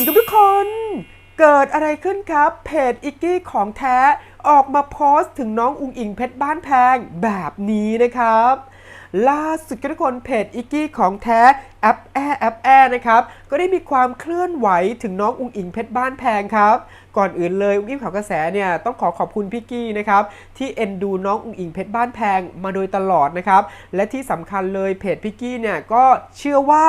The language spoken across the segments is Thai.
นครับทุกคน เกิดอะไรขึ้นครับ เพจอิกกี้ของแท้ออกมาโพสต์ถึงน้องอุงอิงเพชรบ้านแพงแบบนี้นะครับ ล่าสุดทุกคนเพจอิกกี้ของแท้แอปแอแอปแอนะครับ ก็ได้มีความเคลื่อนไหวถึงน้องอุงอิงเพชรบ้านแพงครับ ก่อนอื่นเลยอุงอิงข่าวกระแสเนี่ยต้องขอขอบคุณพี่กี้นะครับที่เอ็นดูน้องอุงอิงเพชรบ้านแพงมาโดยตลอดนะครับและที่สำคัญเลยเพจพี่กี้เนี่ยก็เชื่อว่า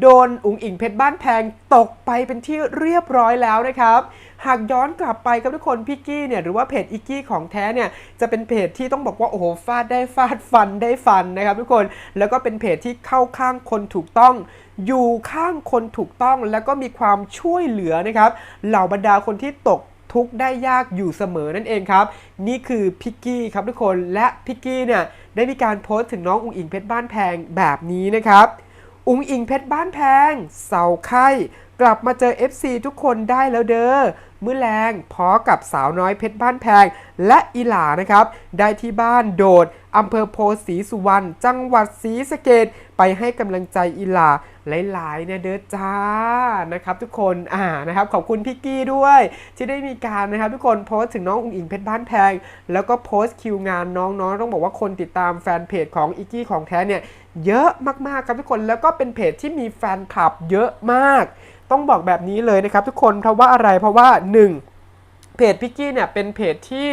โดนอุงอิงเพชรบ้านแพงตกไปเป็นที่เรียบร้อยแล้วนะครับ หากย้อนกลับไปครับทุกคนพี่กี้เนี่ยหรือว่าเพจอิกกี้ของแท้เนี่ยจะเป็นเพจที่ต้องบอกว่าโอ้โหฟาดได้ฟาดฟันได้ฟันนะครับทุกคนแล้วก็เป็นเพจที่เข้าข้างคนถูกต้องอยู่ข้างคนถูกต้องแล้วก็มีความช่วยเหลือนะครับเหล่าบรรดาคนที่ตกทุกข์ได้ยากอยู่เสมอนั่นเองครับ นี่คือพิกกี้ครับทุกคนและพิกกี้เนี่ยได้มีการโพสต์ถึงน้องอุงอิงเพชรบ้านแพงแบบนี้นะครับ อุงอิงเพชรบ้านแพงเศร้าไข้กลับมาเจอ FC ทุกคนได้แล้วเด้อมื้อแรงพอกับสาวน้อยเพชรบ้านแพง และอีหลานะครับ ได้ที่บ้านโดดอำเภอโพธิ์ศรีสุวรรณจังหวัดศรีสะเกด ไปให้กำลังใจอีหลาหลายๆเนี่ยเด้อจ้านะครับทุกคนอ่านะครับขอบคุณพี่กี้ด้วย ที่ได้มีการนะครับทุกคนโพสต์ถึงน้องอุ๋งอิงเพชรบ้านแพง แล้วก็โพสต์คิวงานน้องๆต้องบอกว่าคนติดตามแฟนเพจของอีกี้ของแท้เนี่ยเยอะมากๆครับทุกคนแล้วก็เป็นเพจที่มีแฟนคลับเยอะมาก ต้องบอกแบบนี้เลยนะครับทุกคนเพราะว่าอะไรเพราะว่า 1 เพจพิกกี้เนี่ยเป็นเพจที่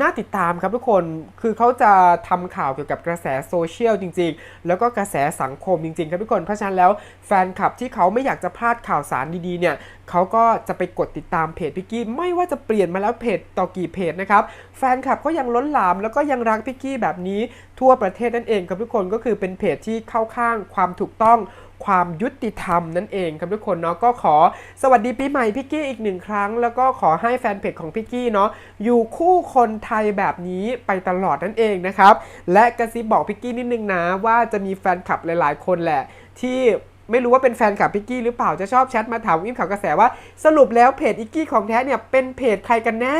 น่าติดตามครับทุกคนคือเขาจะทำข่าวเกี่ยวกับกระแสโซเชียลจริง ๆ แล้วก็กระแสสังคมจริง ๆ ครับทุกคนเพราะฉะนั้นแล้วแฟนคลับที่เขาไม่อยากจะพลาดข่าวสารดีๆเนี่ยเขาก็จะไปกดติดตามเพจพิกกี้ไม่ว่าจะเปลี่ยนมาแล้วเพจต่อกี่เพจนะครับแฟนคลับก็ยังล้นหลามแล้วก็ยังรักพิกกี้แบบนี้ทั่วประเทศนั่นเองครับทุกคนก็คือเป็นเพจที่เข้าข้างความถูกต้อง ความยุติธรรมนั่นเองครับทุกคนเนาะก็ขอสวัสดีปีใหม่พิกกี้อีกหนึ่งครั้ง แล้วก็ขอให้แฟนเพจของพิกกี้เนาะอยู่คู่คนไทยแบบนี้ไปตลอดนั่นเองนะครับ และกระซิบบอกพิกกี้นิดนึงนะ ว่าจะมีแฟนคลับหลาย ๆ คนแหละ ที่ไม่รู้ว่าเป็นแฟนคลับพิกกี้หรือเปล่าจะชอบแชทมาถามอิมข่าวกระแสว่าสรุปแล้วเพจอิกกี้ของแท้เนี่ยเป็นเพจใครกันแน่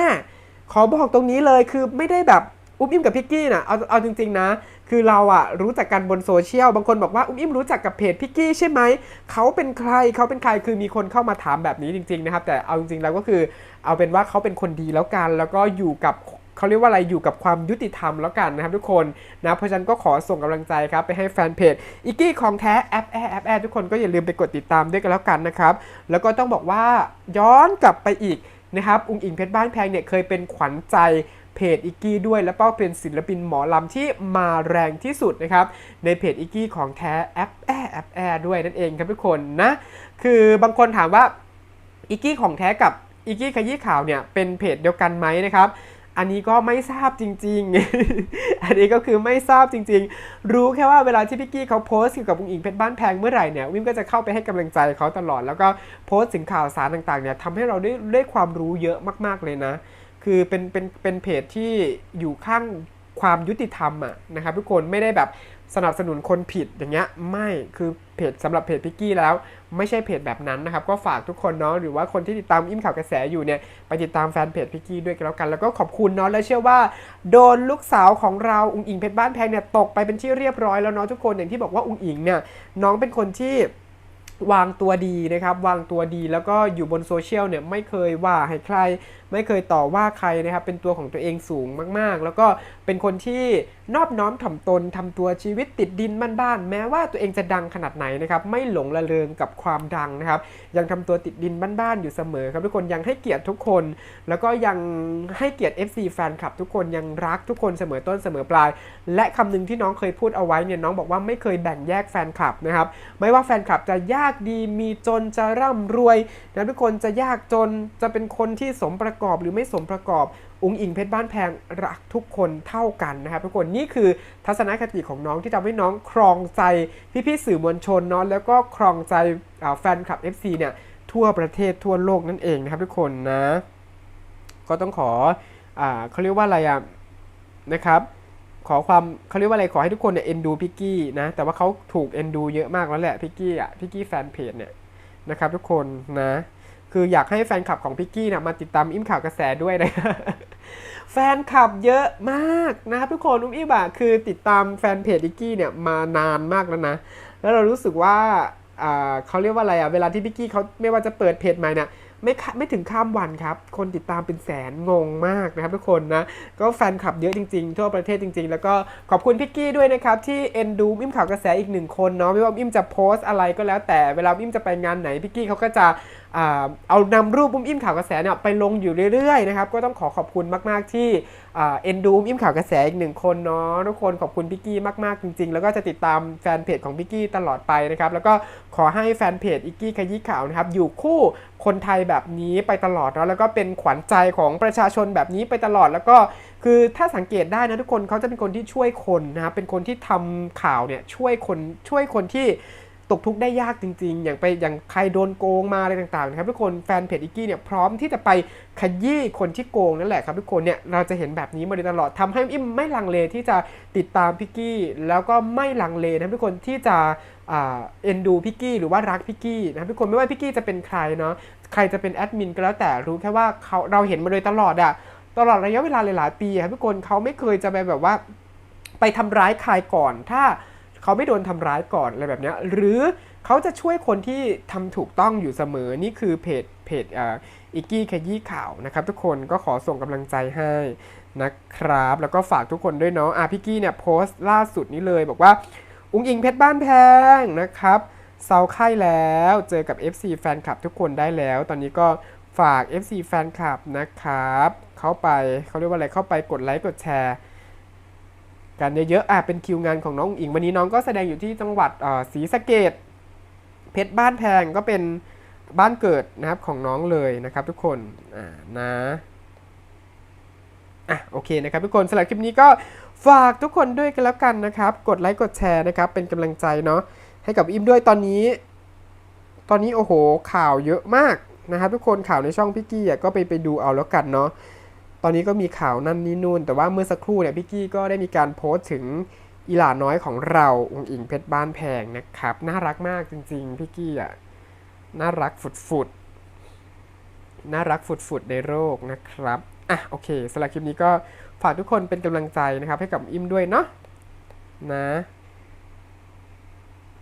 ขอบอกตรงนี้เลยคือไม่ได้แบบ อุ้มอิมกับพิกกี้นะเอาเอาจริงๆนะ คือเราอะรู้จักกันบนโซเชียล บางคนบอกว่าอุ้มอิมรู้จักกับเพจพิกกี้ใช่ไหม เขาเป็นใครเขาเป็นใครคือมีคนเข้ามาถามแบบนี้จริง ๆนะครับ แต่เอาจริงๆแล้วก็คือ เอาเป็นว่าเขาเป็นคนดีแล้วกัน แล้วก็อยู่กับเขาเรียกว่าอะไรอยู่กับความยุติธรรมแล้วกันนะครับทุกคนนะเพราะฉะนั้นก็ขอส่งกำลังใจครับไปให้แฟนเพจอิกกี้ของแท้แอปแอร์แอปแอร์ทุกคนก็อย่าลืมไปกดติดตามด้วยกันแล้วกันนะครับแล้วก็ต้องบอกว่าย้อนกลับไปอีกนะครับ อุงอิงเพชรบ้านแพงเนี่ยเคยเป็นขวัญใจ เพจอิกกี้ด้วยแล้วก็เป็นศิลปินหมอลำที่มาแรงที่สุดนะครับในเพจอิกกี้ของแท้แอปแอแอปแอด้วยนั่นเองครับทุกคนนะคือบางคนถามว่าอิกกี้ของแท้กับอิกกี้ขยี้ข่าวเนี่ยเป็นเพจเดียวกันไหมนะครับอันนี้ก็ไม่ทราบจริง ๆ อันนี้ก็คือไม่ทราบจริง ๆ รู้แค่ว่าเวลาที่พี่กี้เขาโพสต์เกี่ยวกับอุงอิงเพชรบ้านแพงเมื่อไหร่เนี่ยวิมก็จะเข้าไปให้กำลังใจเขาตลอด แล้วก็โพสต์ถึงข่าวสารต่างๆเนี่ยทำให้เราได้ได้ความรู้เยอะมากๆเลยนะ คือเป็นเป็นเป็นเพจที่อยู่ข้างความยุติธรรมอะนะครับทุกคนไม่ได้แบบสนับสนุนคนผิดอย่างเงี้ยไม่คือเพจสำหรับเพจพิกกี้แล้ว ไม่ใช่เพจแบบนั้นนะครับ ก็ฝากทุกคนเนาะหรือว่าคนที่ติดตามอิ่มข่าวกระแสอยู่เนี่ยไปติดตามแฟนเพจพิกกี้ด้วยกันแล้วกัน แล้วก็ขอบคุณเนาะและเชื่อว่าโดนลูกสาวของเราอุงอิงเพชรบ้านแพงเนี่ยตกไปเป็นที่เรียบร้อยแล้วเนาะทุกคนอย่างที่บอกว่าอุงอิงเนี่ยน้องเป็นคนที่ วางตัวดีนะครับ วางตัวดีแล้วก็อยู่บนโซเชียลเนี่ยไม่เคยว่าให้ใคร ไม่เคยต่อว่าใครนะครับ เป็นตัวของตัวเองสูงมากๆ แล้วก็ เป็นคนที่นอบน้อมถ่อมตนทำตัวชีวิตติดดินบ้านๆแม้ว่าตัวเองจะดังขนาดไหนนะครับไม่หลงละเลงกับความดังนะครับ ยังทำตัวติดดินบ้านๆอยู่เสมอครับทุกคนยังให้เกียรติทุกคน แล้วก็ยังให้เกียรติ FC แฟนคลับทุกคนยังรักทุกคนเสมอต้นเสมอปลาย และคำหนึงที่น้องเคยพูดเอาไว้เนี่ยน้องบอกว่าไม่เคยแบ่งแยกแฟนคลับนะครับไม่ว่าแฟนคลับจะยากดีมีจนจะร่ำรวยนะทุกคนจะยากจนจะเป็นคนที่สมประกอบหรือไม่สมประกอบอุงอิงเพชรบ้านแพงรักทุกคนเท่ากันนะครับทุกคนนี่คือทัศนคติของน้องที่ทำให้น้องครองใจพี่ๆสื่อมวลชนเนาะแล้วก็ครองใจแฟนคลับ FC เนี่ยทั่วประเทศทั่วโลกนั่นเองนะครับทุกคนนะ ก็ต้องขออ่าเขาเรียกว่าอะไรอะนะครับ ขอความเขาเรียกว่าอะไรขอให้ทุกคนเนี่ยเอ็นดูพิกกี้นะแต่ว่าเขาถูกเอ็นดูเยอะมากแล้วแหละพิกกี้อะพิกกี้แฟนเพจเนี่ยนะครับทุกคนนะ คืออยากให้แฟนคลับของพิกกี้นะมาติดตามอิ่มข่าวกระแสด้วยนะแฟนคลับเยอะมากนะครับทุกคนอุ้มอิ่มอะคือติดตามแฟนเพจพิกกี้เนี่ยมานานมากแล้วนะ แล้วเรารู้สึกว่าเขาเรียกว่าอะไรอะเวลาที่พิกกี้เขาไม่ว่าจะเปิดเพจใหม่เนี่ยไม่ไม่ถึงข้ามวันครับ คนติดตามเป็นแสนงงมากนะครับทุกคนนะ ก็แฟนคลับเยอะจริงๆ ทั่วประเทศจริง ๆ แล้วก็ขอบคุณพิกกี้ด้วยนะครับ ที่เอ็นดูอิมข่าวกระแสอีกหนึ่งคนเนาะไม่ว่าอิมจะโพสต์อะไรก็แล้วแต่เวลาอิมจะไปงานไหนพิกกี้เขาก็จะ เอานำรูปอุ้มอิ่มข่าวกระแสเนี่ยไปลงอยู่เรื่อยๆนะครับก็ต้องขอขอบคุณมาก ๆ ที่เอ็นดูอุ้มอิ่มข่าวกระแสอีกหนึ่งคนเนาะทุกคนขอบคุณพิกกี้มากๆจริง ๆ แล้วก็จะติดตามแฟนเพจของพิกกี้ตลอดไปนะครับแล้วก็ขอให้แฟนเพจอิกกี้ขยี้ข่าวนะครับอยู่คู่คนไทยแบบนี้ไปตลอดเนาะแล้วก็เป็นขวัญใจของประชาชนแบบนี้ไปตลอดแล้วก็คือถ้าสังเกตได้นะทุกคนเขาจะเป็นคนที่ช่วยคนนะครับเป็นคนที่ทำข่าวเนี่ยช่วยคนช่วยคนที่ ตกทุกข์ได้ยากจริง ๆ อย่างไปอย่างใครโดนโกงมาอะไรต่างๆนะครับทุกคนแฟนเพจอิกกี้เนี่ยพร้อมที่จะไปขยี้คนที่โกงนั่นแหละครับทุกคนเนี่ยเราจะเห็นแบบนี้มาโดยตลอดทำให้อิมไม่ลังเลที่จะติดตามพิกกี้ แล้วก็ไม่ลังเลนะครับทุกคนที่จะเอ็นดูพิกกี้หรือว่ารักพิกกี้นะครับทุกคนไม่ว่าพิกกี้จะเป็นใครเนาะใครจะเป็นแอดมินก็แล้วแต่รู้แค่ว่าเขาเราเห็นมาโดยตลอดอะตลอดระยะเวลาหลายๆปีครับทุกคนเขาไม่เคยจะไปแบบว่า ไปทำร้ายใครก่อนถ้า เขาไม่โดนทำร้ายก่อนอะไรแบบนี้หรือเขาจะช่วยคนที่ทำถูกต้องอยู่เสมอนี่คือเพจเพจอิกกี้ขยี้ข่าวนะครับ ทุกคนก็ขอส่งกำลังใจให้นะครับ แล้วก็ฝากทุกคนด้วยเนาะอะพี่กี้เนี่ยโพสต์ล่าสุดนี้เลยบอกว่า อุ้งอิงเพชรบ้านแพงนะครับเซาไข่แล้วเจอกับ FC แฟนคลับทุกคนได้แล้ว ตอนนี้ก็ฝาก FC แฟนคลับนะครับ เข้าไปเขาเรียกว่าอะไรเข้าไปกดไลค์กดแชร์ กันเยอะๆอะเป็นคิวงานของน้องอิงวันนี้น้องก็แสดงอยู่ที่จังหวัดศรีสะเกดเพชรบ้านแพงก็เป็นบ้านเกิดนะครับของน้องเลยนะครับทุกคนอ่านะอะโอเคนะครับทุกคนสำหรับคลิปนี้ก็ฝากทุกคนด้วยกันแล้วกันนะครับ กดไลค์กดแชร์นะครับ เป็นกำลังใจเนาะให้กับอิมด้วยตอนนี้ ตอนนี้โอ้โหข่าวเยอะมากนะครับทุกคนข่าวในช่องพี่กี้ก็ไปไปดูเอาแล้วกันเนาะ อนนี้ก็มีข่าวนั่นนี่นู่น แต่ว่าเมื่อสักครู่เนี่ยพี่กี้ก็ได้มีการโพสต์ถึงอีหลาน้อยของเราองค์อิงเพชรบ้านแพงนะครับ น่ารักมากจริงๆพี่กี้อะน่ารักฝุดๆน่ารักฝุดๆในโลกนะครับอะโอเคสำหรับคลิปนี้ก็ฝากทุกคนเป็นกำลังใจนะครับ ให้กับอิมด้วยเนาะนะ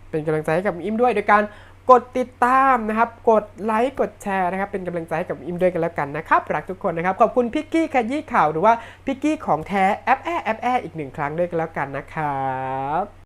เป็นกำลังใจให้กับอิมด้วยโดยการ กดติดตามนะครับ กดไลค์กดแชร์นะครับ เป็นกำลังใจให้กับอิมด้วยกันแล้วกันนะครับ รักทุกคนนะครับ ขอบคุณพิกกี้ขยี้ข่าวหรือว่าพิกกี้ของแท้แอปแอแอปแออีกหนึ่งครั้งด้วยกันแล้วกันนะครับ